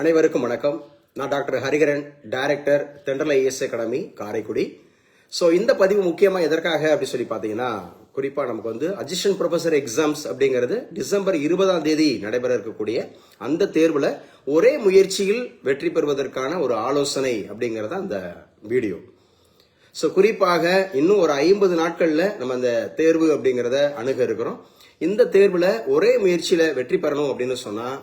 அனைவருக்கும் வணக்கம். நான் doctor Harikaran director Thendral IAS academy Karaikudi. So இந்த பதிவு முக்கியமாக எதற்காக அப்படி சொல்லி பார்த்தீங்கன்னா குறிப்பாக நமக்கு வந்து அசிஸ்டன்ட் ப்ரொஃபஸர் எக்ஸாம்ஸ் அப்படிங்கிறது டிசம்பர் இருபதாம் தேதி நடைபெற இருக்கக்கூடிய அந்த தேர்வில் ஒரே முயற்சியில் வெற்றி பெறுவதற்கான ஒரு ஆலோசனை அப்படிங்கிறது அந்த வீடியோ ஸோ குறிப்பாக இன்னும் ஒரு ஐம்பது நாட்களில் நம்ம அந்த தேர்வு அப்படிங்கிறத அணுக இருக்கிறோம். இந்த தேர்வில் ஒரே முயற்சியில் வெற்றி பெறணும் அப்படின்னு சொன்னால்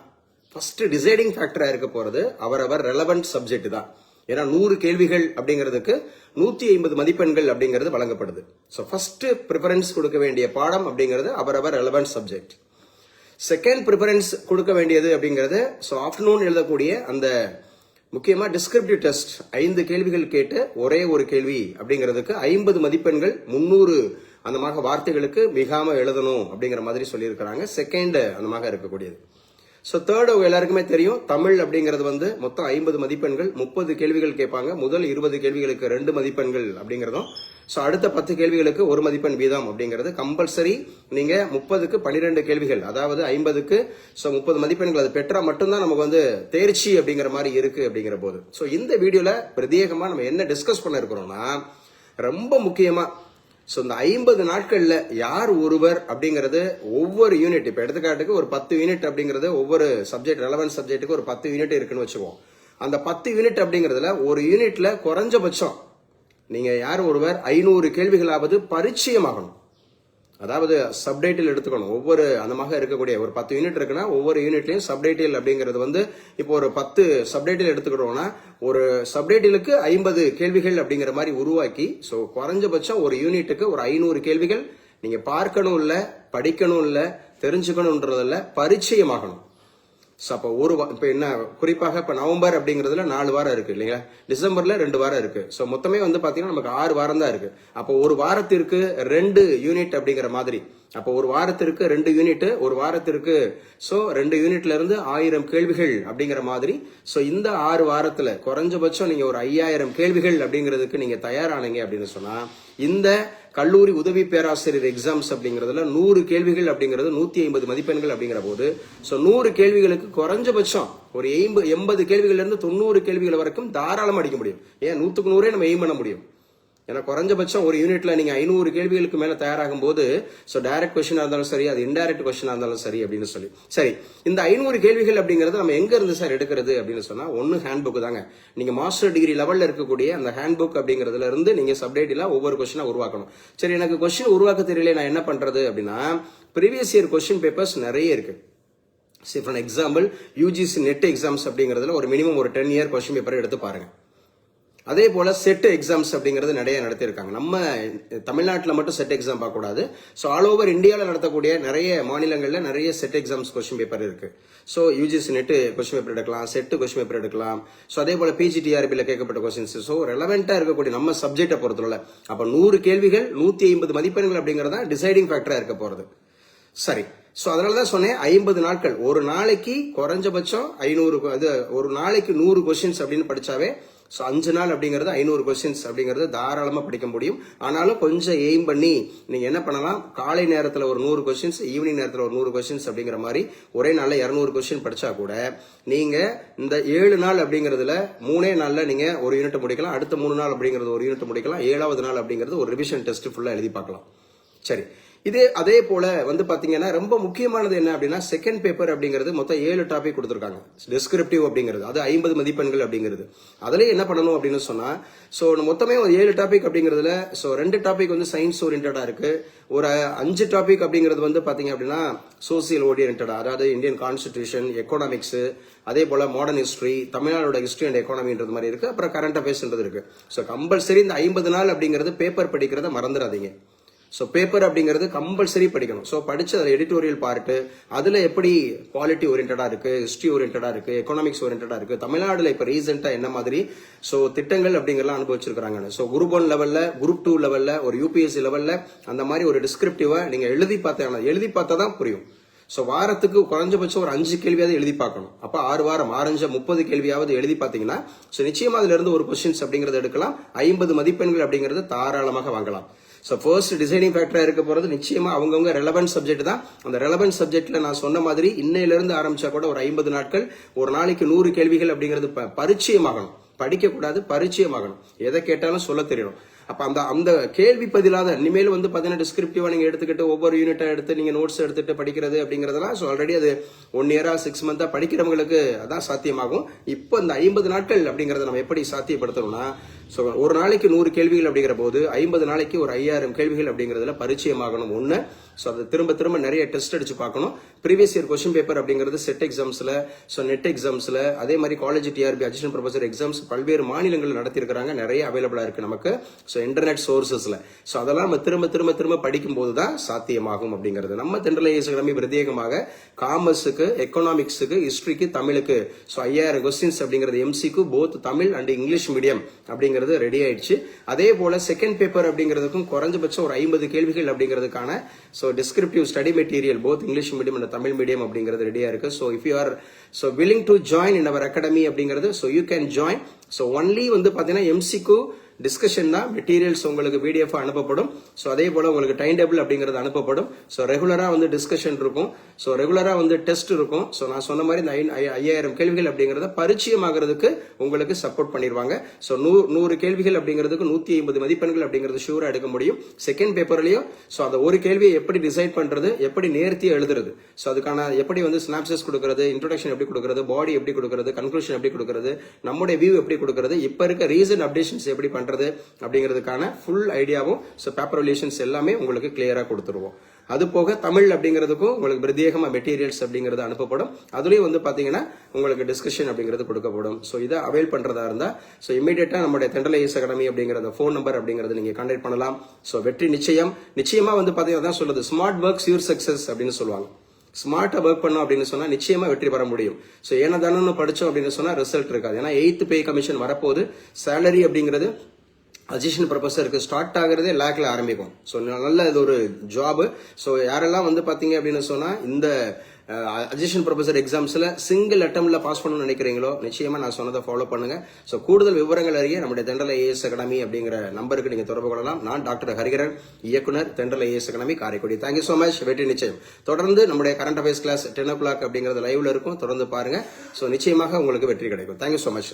ஃபர்ஸ்ட் டிசைடிங் ஃபேக்டராக இருக்க போகிறது அவரவர் ரெலவெண்ட் சப்ஜெக்ட் தான். ஏன்னா நூறு கேள்விகள் அப்படிங்கிறதுக்கு நூற்றி ஐம்பது மதிப்பெண்கள் அப்படிங்கிறது வழங்கப்படுது. ஸோ ஃபஸ்ட்டு ப்ரிஃபரன்ஸ் கொடுக்க வேண்டிய பாடம் அப்படிங்கிறது அவரவர் ரெலவெண்ட் சப்ஜெக்ட் செகண்ட் ப்ரிஃபரன்ஸ் கொடுக்க வேண்டியது அப்படிங்கிறது ஸோ ஆஃப்டர்நூன் எழுதக்கூடிய அந்த முக்கியமாக டிஸ்கிரிப்டிவ் டெஸ்ட் ஐந்து கேள்விகள் கேட்டு ஒரே ஒரு கேள்வி அப்படிங்கிறதுக்கு ஐம்பது மதிப்பெண்கள் முந்நூறு அந்த மாதிரி வார்த்தைகளுக்கு மிகாமல் எழுதணும் அப்படிங்கிற மாதிரி சொல்லியிருக்கிறாங்க. செகண்ட் அந்த மாதிரி இருக்கக்கூடியது. ஸோ தேர்ட் அவங்க எல்லாருக்குமே தெரியும் தமிழ் அப்படிங்கிறது வந்து மொத்தம் ஐம்பது மதிப்பெண்கள் முப்பது கேள்விகள் கேட்பாங்க. முதல் இருபது கேள்விகளுக்கு ரெண்டு மதிப்பெண்கள் அப்படிங்கிறதும். ஸோ அடுத்த பத்து கேள்விகளுக்கு ஒரு மதிப்பெண் வீதம் அப்படிங்கிறது கம்பல்சரி நீங்கள் முப்பதுக்கு பன்னிரெண்டு கேள்விகள் அதாவது ஐம்பதுக்கு ஸோ முப்பது மதிப்பெண்கள் அது பெற்றால் மட்டும்தான் நமக்கு வந்து தேர்ச்சி அப்படிங்கிற மாதிரி இருக்குது அப்படிங்கிற போது. ஸோ இந்த வீடியோவில் பிரத்யேகமாக நம்ம என்ன டிஸ்கஸ் பண்ண இருக்கிறோம்னா ரொம்ப முக்கியமாக ஸோ இந்த ஐம்பது நாட்களில் யார் ஒருவர் அப்படிங்கிறது ஒவ்வொரு யூனிட் இப்போ எடுத்துக்காட்டுக்கு ஒரு பத்து யூனிட் அப்படிங்கிறது ஒவ்வொரு சப்ஜெக்ட் ரெலவென்ட் சப்ஜெக்ட்டுக்கு ஒரு பத்து யூனிட் இருக்குன்னு வச்சுக்குவோம். அந்த பத்து யூனிட் அப்படிங்கிறதுல ஒரு யூனிட்ல குறைஞ்சபட்சம் நீங்க யார் ஒருவர் ஐநூறு கேள்விகளாவது பரிச்சயமாகணும். அதாவது சப்டைட்டில் எடுத்துக்கணும். ஒவ்வொரு அந்த மாதிரி இருக்கக்கூடிய ஒரு பத்து யூனிட் இருக்குன்னா ஒவ்வொரு யூனிட்லையும் சப்டைட்டில் அப்படிங்கிறது வந்து இப்போ ஒரு பத்து சப்டைட்டில் எடுத்துக்கிட்டோம்னா ஒரு சப்டைட்டிலுக்கு ஐம்பது கேள்விகள் அப்படிங்கிற மாதிரி உருவாக்கி ஸோ குறைஞ்சபட்சம் ஒரு யூனிட்டுக்கு ஒரு ஐநூறு கேள்விகள் நீங்கள் பார்க்கணும் இல்லை படிக்கணும் இல்லை தெரிஞ்சுக்கணுன்றது இல்லை பரிச்சயமாகணும். ஸோ அப்போ ஒரு வா- இப்போ என்ன குறிப்பாக இப்போ நவம்பர் அப்படிங்கிறதுல நாலு வாரம் இருக்கு இல்லைங்களா? டிசம்பர்ல ரெண்டு வாரம் இருக்கு. ஸோ மொத்தமே வந்து பார்த்தீங்கன்னா நமக்கு ஆறு வாரம் தான் இருக்கு. அப்போ ஒரு வாரத்திற்கு ரெண்டு யூனிட் அப்படிங்கிற மாதிரி. அப்போ ஒரு வாரத்திற்கு ரெண்டு யூனிட் ஒரு வாரத்திற்கு ஸோ ரெண்டு யூனிட்ல இருந்து ஆயிரம் கேள்விகள் அப்படிங்கிற மாதிரி ஸோ இந்த ஆறு வாரத்தில் குறைஞ்சபட்சம் நீங்கள் ஒரு ஐயாயிரம் கேள்விகள் அப்படிங்கிறதுக்கு நீங்கள் தயாரானீங்க அப்படின்னு சொன்னால் இந்த கல்லூரி உதவி பேராசிரியர் எக்ஸாம்ஸ் அப்படிங்கிறதுல நூறு கேள்விகள் அப்படிங்கிறது நூற்றி ஐம்பது மதிப்பெண்கள் அப்படிங்கிற போது ஸோ நூறு கேள்விகளுக்கு குறைஞ்சபட்சம் ஒரு எண்பது எண்பது கேள்விகள்லேருந்து தொண்ணூறு கேள்விகள் வரைக்கும் தாராளமாக அடிக்க முடியும். ஏன்? நூற்றுக்கு நூறே நம்ம எய்ம் பண்ண முடியும். ஏன்னா குறைஞ்சபட்சம் ஒரு யூனிட்ல நீங்க ஐநூறு கேள்விகளுக்கு மேல தயாராகும் போது ஸோ டைரக்ட் கொஸ்டினா இருந்தாலும் சரி அது இன்டைரக்ட் கொஸ்டினா இருந்தாலும் சரி அப்படின்னு சொல்லி. சரி இந்த ஐநூறு கேள்விகள் அப்படிங்கிறது நம்ம எங்க இருந்து சார் எடுக்கிறது அப்படின்னு சொன்னா ஒன்னு ஹேண்ட் புக் தாங்க. நீங்க மாஸ்டர் டிகிரி லெவல்ல இருக்கக்கூடிய அந்த ஹேண்ட் புக் அப்படிங்கிறதுல இருந்து நீங்க சப்டேட்டில ஒவ்வொரு கொஸ்டினா உருவாக்கணும். சரி எனக்கு கொஸ்டின் உருவாக்க தெரியல நான் என்ன பண்றது அப்படின்னா ப்ரீவியஸ் இயர் கொஸ்டின் பேப்பர்ஸ் நிறைய இருக்கு. சரி for example UGC NET exams அப்படிங்கிறதுல ஒரு மினிமம் ஒரு டென் இயர் கொஸ்டின் பேப்பர் எடுத்து பாருங்க. அதே போல் செட் எக்ஸாம்ஸ் அப்படிங்கிறது நிறைய நடத்தியிருக்காங்க. நம்ம தமிழ்நாட்டில் மட்டும் செட் எக்ஸாம் பார்க்கக்கூடாது. ஸோ ஆல் ஓவர் இந்தியாவில் நடத்தக்கூடிய நிறைய மாநிலங்களில் நிறைய செட் எக்ஸாம்ஸ் கொஸ்டின் பேப்பர் இருக்கு. So UGC NET question paper எடுக்கலாம் செட்டு கொஸ்டின் பேப்பர் எடுக்கலாம். ஸோ அதே போல் பிஜிடிஆர்பியில் கேட்கப்பட்ட கொஸ்டின்ஸ் ஸோ ரெலவெண்ட்டாக இருக்கக்கூடிய நம்ம சப்ஜெக்டை பொறுத்தவரை அப்போ நூறு கேள்விகள் நூற்றி ஐம்பது மதிப்பெண்கள் அப்படிங்கிறது தான் டிசைடிங் ஃபேக்டராக இருக்க போகிறது சரி. ஸோ அதனால தான் சொன்னேன் ஐம்பது நாட்கள். ஒரு நாளைக்கு குறைஞ்சபட்சம் ஐநூறு அது ஒரு நாளைக்கு நூறு கொஸ்டின்ஸ் அப்படின்னு படித்தாவே ஸோ அஞ்சு நாள் அப்படிங்கிறது ஐநூறு கொஸ்டின்ஸ் அப்படிங்கிறது தாராளமாக படிக்க முடியும். ஆனாலும் கொஞ்சம் எய்ம் பண்ணி நீங்கள் என்ன பண்ணலாம்? காலை நேரத்தில் ஒரு நூறு கொஸ்டின்ஸ் ஈவினிங் நேரத்தில் ஒரு நூறு கொஸ்டின்ஸ் அப்படிங்கிற மாதிரி ஒரே நாளில் இரநூறு கொஸ்டின் படித்தா கூட நீங்கள் இந்த ஏழு நாள் அப்படிங்கிறதுல மூணே நாளில் நீங்கள் ஒரு யூனிட் முடிக்கலாம். அடுத்த மூணு நாள் அப்படிங்கிறது ஒரு யூனிட் முடிக்கலாம். ஏழாவது நாள் அப்படிங்கிறது ஒரு ரிவிஷன் டெஸ்ட் ஃபுல்லாக எழுதி பார்க்கலாம். சரி. இதே அதே போல வந்து பாத்தீங்கன்னா ரொம்ப முக்கியமானது என்ன அப்படின்னா செகண்ட் பேப்பர் அப்படிங்கிறது மொத்தம் ஏழு டாபிக் கொடுத்துருக்காங்க. டிஸ்கிரிப்டிவ் அப்படிங்கிறது அது ஐம்பது மதிப்பெண்கள் அப்படிங்கிறது. அதுலயே என்ன பண்ணணும் அப்படின்னு சொன்னா ஸோ மொத்தமே ஒரு ஏழு டாபிக் அப்படிங்கிறதுல ஸோ ரெண்டு டாபிக் வந்து சயின்ஸ் ஓரியன்டா இருக்கு. ஒரு அஞ்சு டாபிக் அப்படிங்கிறது வந்து பாத்தீங்க அப்படின்னா சோசியல் ஓரியன்டா அதாவது இந்தியன் கான்ஸ்டிடியூஷன் எக்கனாமிக்ஸ் அதே போல மாடர்ன் ஹிஸ்டரி தமிழ்நாடோட ஹிஸ்டரி அண்ட் எக்கானமின்றது மாதிரி இருக்கு. அப்புறம் கரண்ட் அஃபேர்ஸ்ன்றது இருக்கு. ஸோ கம்பல்சரி இந்த ஐம்பது நாள் அப்படிங்கிறது பேப்பர் படிக்கிறத மறந்துடாதீங்க. ஸோ பேப்பர் அப்படிங்கிறது கம்பல்சரி படிக்கணும். ஸோ படிச்சு அதில் எடிட்டோரியல் பார்ட்டு அதில் எப்படி குவாலிட்டி ஓரியன்டாக இருக்கு ஹிஸ்ட்ரி ஓரியன்டாக இருக்குது எக்கனாமிக்ஸ் ஓரியன்டாக இருக்குது தமிழ்நாடுல இப்போ ரீசெண்டாக என்ன மாதிரி ஸோ திட்டங்கள் அப்படிங்கிறலாம் அனுபவிச்சிருக்காங்க ஸோ குரூப் ஒன் லெவலில் குரூப் டூ லெவலில் ஒரு யூபிஎஸ்சி லெவலில் அந்த மாதிரி ஒரு டிஸ்கிரிப்டிவாக நீங்கள் எழுதி பார்த்தா எழுதி பார்த்தா தான் புரியும். ஸோ வாரத்துக்கு குறைஞ்சபட்சம் ஒரு அஞ்சு கேள்வியாவது எழுதி பார்க்கணும். அப்போ ஆறு வாரம் ஆரஞ்ச முப்பது கேள்வியாவது எழுதி பார்த்தீங்கன்னா ஸோ நிச்சயமாக அதுலேருந்து ஒரு கொஸ்டின்ஸ் அப்படிங்கிறது எடுக்கலாம். ஐம்பது மதிப்பெண்கள் அப்படிங்கிறது தாராளமாக வாங்கலாம். ஸோ ஃபர்ஸ்ட் டிசைனிங் ஃபேக்டராக இருக்க போகிறது நிச்சயமாக அவங்கவுங்க ரெலவென்ட் சப்ஜெக்ட் தான். அந்த ரெலவென்ட் சப்ஜெக்ட்டில் நான் சொன்ன மாதிரி இன்னையிலேருந்து ஆரம்பித்தா கூட ஒரு ஐம்பது நாட்கள் ஒரு நாளைக்கு நூறு கேள்விகள் அப்படிங்கிறது ப- பரிச்சயமாகணும். படிக்கக்கூடாது பரிச்சயமாகணும். எதை கேட்டாலும் சொல்ல தெரியணும் அப்போ அந்த அந்த கேள்வி பதிலாத இனிமேல் வந்து பார்த்தீங்கன்னா டிஸ்கிரிப்டிவா நீங்கள் எடுத்துக்கிட்டு ஒவ்வொரு யூனிட்டாக எடுத்து நீங்கள் நோட்ஸ் எடுத்துகிட்டு படிக்கிறது அப்படிங்கிறதெல்லாம் ஸோ ஆல்ரெடி அது ஒன் இயராக சிக்ஸ் மந்த்தாக படிக்கிறவங்களுக்கு அதான் சாத்தியமாகும். இப்போ இந்த ஐம்பது நாட்கள் அப்படிங்கிறத நம்ம எப்படி சாத்தியப்படுத்தணும்னா ஸோ ஒரு நாளைக்கு நூறு கேள்விகள் அப்படிங்கிற போது ஐம்பது நாளைக்கு ஒரு ஐயாயிரம் கேள்விகள் அப்படிங்கிறதுல பரிச்சயமாகணும் ஒன்று ஸோ அதை திரும்ப திரும்ப நிறைய டெஸ்ட் அடிச்சு பார்க்கணும். ப்ரீவியஸ் இயர் கொஸ்டின் பேப்பர் அப்படிங்கிறது செட் எக்ஸாம்ஸில் ஸோ நெட் எக்ஸாம்ஸில் அதே மாதிரி college TRB assistant professor exams பல்வேறு மாநிலங்களில் நடத்தியிருக்கிறாங்க. நிறைய அவைலபிளாக இருக்குது நமக்கு. ஸோ ஸோ இன்டர்நெட் சோர்ஸஸில் ஸோ அதெல்லாம் நம்ம திரும்ப திரும்ப திரும்ப படிக்கும்போது தான் சாத்தியமாகும் அப்படிங்கிறது. நம்ம தென்றல் ஐஎஸ்கிழமை பிரத்யேகமாக காமர்ஸுக்கு எக்கனாமிக்ஸுக்கு ஹிஸ்ட்ரிக்கு தமிழுக்கு ஸோ ஐயாயிரம் கொஸ்டின்ஸ் அப்படிங்கிறது எம்சிக்கு both Tamil and English medium அப்படிங்கிறது ரெடி ஆயிடுச்சு. அதே போல் செகண்ட் பேப்பர் அப்படிங்கிறதுக்கும் குறைஞ்சபட்சம் ஒரு ஐம்பது கேள்விகள் அப்படிங்கிறதுக்கான so descriptive study material both English medium and Tamil medium அப்படிங்கிறது ரெடியாக இருக்கு. So if you are so willing to join in our academy அப்படிங்கிறது so you can join so only வந்து பார்த்தீங்கன்னா எம்சிக்கு டிஸ்கஷன் தான் மெட்டீரியல்ஸ் உங்களுக்கு பிடிஎஃப் அனுப்பப்படும். ஸோ அதே போல் உங்களுக்கு டைம் டேபிள் அப்படிங்கிறது அனுப்பப்படும். ஸோ ரெகுலராக வந்து டிஸ்கஷன் இருக்கும். ஸோ ரெகுலராக வந்து டெஸ்ட் இருக்கும். ஸோ நான் சொன்ன மாதிரி இந்த ஐ- ஐயாயிரம் கேள்விகள் அப்படிங்கிறத பரிச்சயமாகிறதுக்கு உங்களுக்கு சப்போர்ட் பண்ணிடுவாங்க. ஸோ நூறு நூறு கேள்விகள் அப்படிங்கிறதுக்கு நூற்றி ஐம்பது மதிப்பெண்கள் அப்படிங்கிறது ஷூராக எடுக்க முடியும். செகண்ட் பேப்பர்லையும் ஸோ அந்த ஒரு கேள்வியை எப்படி டிசைட் பண்ணுறது எப்படி நேர்த்தி எழுதுறது. ஸோ அதுக்கான எப்படி வந்து ஸ்னாப்சஸ் கொடுக்கறது இன்ட்ரொடக்ஷன் எப்படி கொடுக்கறது பாடி எப்படி கொடுக்கறது கன்க்ளூஷன் எப்படி கொடுக்கறது நம்முடைய வியூ எப்படி கொடுக்கறது இப்போ இருக்க ரீசன் அப்டேஷன்ஸ் எப்படி பண்ணுறது அப்படிங்கிறதுக்கான ஃபுல் ஐடியாவும் ஸோ பேப்பர் ரிலேஷன்ஸ் எல்லாமே உங்களுக்கு கிளியராக கொடுத்துருவோம். அது போக தமிழ் அப்படிங்கிறதுக்கும் உங்களுக்கு பிரத்யேகமாக மெட்டீரியல்ஸ் அப்படிங்கிறது அனுப்பப்படும். அதுலேயும் வந்து பார்த்தீங்கன்னா உங்களுக்கு டிஸ்கஷன் அப்படிங்கிறது கொடுக்கப்படும். ஸோ இதை அவைல் பண்றதா இருந்தால் ஸோ இமீடியட்டாக நம்முடைய தெண்டலைஸ் அகாடமி அப்படிங்கிற ஃபோன் நம்பர் அப்படிங்கிறது நீங்கள் கான்டாக்ட் பண்ணலாம். ஸோ வெற்றி நிச்சயம். நிச்சயமாக வந்து பார்த்தீங்கன்னா தான் சொல்லுது ஸ்மார்ட் ஒர்க்ஸ் யூர் சக்ஸஸ் அப்படின்னு சொல்லுவாங்க. ஸ்மார்ட்டாக ஒர்க் பண்ணோம் அப்படின்னு சொன்னால் நிச்சயமாக வெற்றி பெற முடியும். ஸோ ஏன்னா தானே படித்தோம் அப்படின்னு சொன்னால் ரிசல்ட் இருக்காது. ஏன்னா எயித்து பே கமிஷன் வரப்போது சேலரி அப்படிங்கிறது அஜிஷன் ப்ரொஃபஸருக்கு ஸ்டார்ட் ஆகுறதே லேக்கில் ஆரம்பிக்கும். ஸோ நல்ல இது ஒரு ஜாபு ஸோ யாரெல்லாம் வந்து பார்த்தீங்க அப்படின்னு சொன்னால் இந்த அஜிஷன் ப்ரொஃபஸர் எக்ஸாம்ஸில் சிங்கிள் அட்டம்ல பாஸ் பண்ணணும்னு நினைக்கிறீங்களோ நிச்சயமா நான் சொன்னதை ஃபாலோ பண்ணுங்கள் ஸோ கூடுதல் விவரங்கள் அறிய நம்முடைய தெண்டல ஏஎஸ் அகாடமி அப்படிங்கிற நம்பருக்கு நீங்கள் தொடர்பு கொள்ளலாம். நான் டாக்டர் ஹரிகரன் இயக்குனர் Thendral IAS academy Karaikudi. Thank you so much வெற்றி நிச்சயம். தொடர்ந்து நம்முடைய current affairs class ten o'clock அப்படிங்கிறது லைவ்ல இருக்கும். தொடர்ந்து பாருங்கள் ஸோ நிச்சயமாக உங்களுக்கு வெற்றி கிடைக்கும். Thank you so much